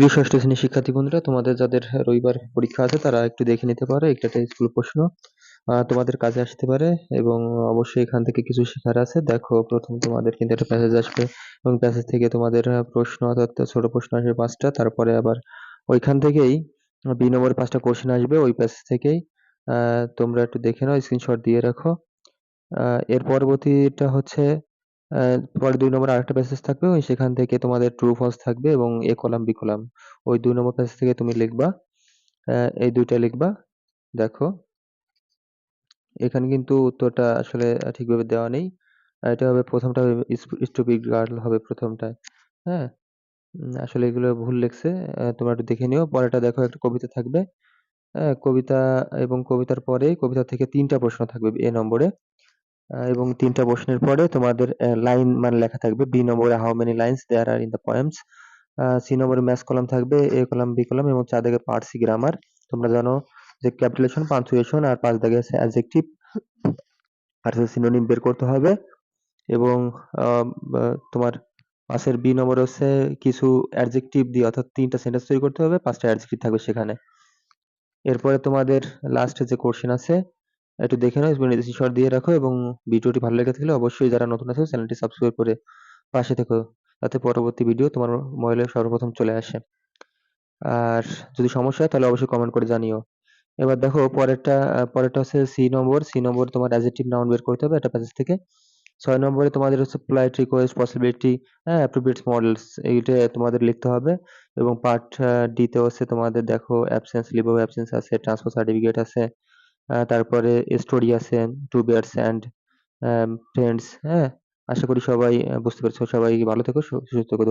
প্রিয় ষষ্ঠ শ্রেণির শিক্ষার্থী বন্ধুরা, তোমাদের যাদের রবিবার পরীক্ষা আছে, তারা একটু দেখে নিতে পারো। একটা স্কুল প্রশ্ন তোমাদের কাজে আসতে পারে এবং অবশ্যই এখান থেকে কিছু শেখার আছে। দেখো, প্রথম তোমাদের কিন্তু একটা প্যাসেজ আসবে এবং প্যাসেজ থেকে তোমাদের প্রশ্ন অর্থাৎ ছোট প্রশ্ন আসবে পাঁচটা, তারপরে আবার ওইখান থেকেই বি নম্বরের পাঁচটা কোশ্চেন আসবে। ওই প্যাসেজ থেকেই তোমরা একটু দেখে নাও স্ক্রিনশট দিয়ে রাখো। এর পরবর্তীটা হচ্ছে পরে দুই নম্বর আরেকটা প্যাসেজ থাকবে ওই সেখান থেকে তোমাদের ট্রু ফলস থাকবে এবং এ কলাম বি কলাম ওই দুই নম্বর প্যাসেজ থেকে তুমি লিখবা আহ, এই দুইটা লিখবা দেখো। এখানে কিন্তু উত্তরটা আসলে ঠিকভাবে দেওয়া নেই। এটা হবে প্রথমটা হবে স্টুপিড গার্ল হবে প্রথমটায় হ্যাঁ? আসলে এগুলো ভুল লেখছে। তোমরা একটু দেখে নিও। পরেরটা দেখো একটা কবিতা থাকবে। হ্যাঁ কবিতা এবং কবিতার পরে কবিতা থেকে তিনটা প্রশ্ন থাকবে এ নম্বরে। এবং তিনটা প্রশ্নের পরে তোমাদের লাইন মানে লেখা থাকবে বি নম্বরে how many lines there are in the poems C নম্বরে ম্যাথ কলাম থাকবে এ কলাম বি কলাম এবং চার দাগে পার্টসি গ্রামার তোমরা জানো যে ক্যাপিটালেশন পাঞ্চুয়েশন আর পাঁচ দাগে আছে অ্যাডজেক্টিভ আর সিনোনিম বের করতে হবে এবং তোমার পাশের বি নম্বর হচ্ছে কিছু অ্যাডজেক্টিভ দিয়ে অর্থাৎ তিনটা সেন্টেন্স তৈরি করতে হবে, পাঁচটা অ্যাডজেক্টিভ থাকবে সেখানে। এরপরে তোমাদের লাস্টে যে কোশ্চেন আছে একটু দেখে নাও স্ক্রিনশট দিয়ে রাখো এবং ভিডিওটি ভালো লেগে থাকলে অবশ্যই যারা নতুন আছে চ্যানেলটি সাবস্ক্রাইব করে পাশে থেকো তাতে পরবর্তী ভিডিও তোমার মোবাইলে সর্বপ্রথম চলে আসে। আর যদি সমস্যা হয়, তাহলে অবশ্যই কমেন্ট করে জানিও। এবার দেখো, পরেরটা পরেরটা হচ্ছে সি নম্বর সি নম্বর তোমার অ্যাডজেক্টিভ নাউন বের করতে হবে একটা প্যাসেজ থেকে। ছয় নম্বরে তোমাদের হচ্ছে পোলাইট রিকোয়েস্ট পসিবিলিটি হ্যাঁ অ্যাপ্রোপ্রিয়েট মডেলস এইটা তোমাদের লিখতে হবে। এবং পার্ট ডিতে হচ্ছে তোমাদের দেখো অ্যাবসেন্স লিভ অফ অ্যাবসেন্স আছে ট্রান্সফার সার্টিফিকেট আছে তারপরে স্টোরি আছে টু বিয়ার্স অ্যান্ড ফ্রেন্ডস হ্যাঁ? আশা করি সবাই বুঝতে পেরেছ। সবাই ভালো থেকো সুস্থ থেকো।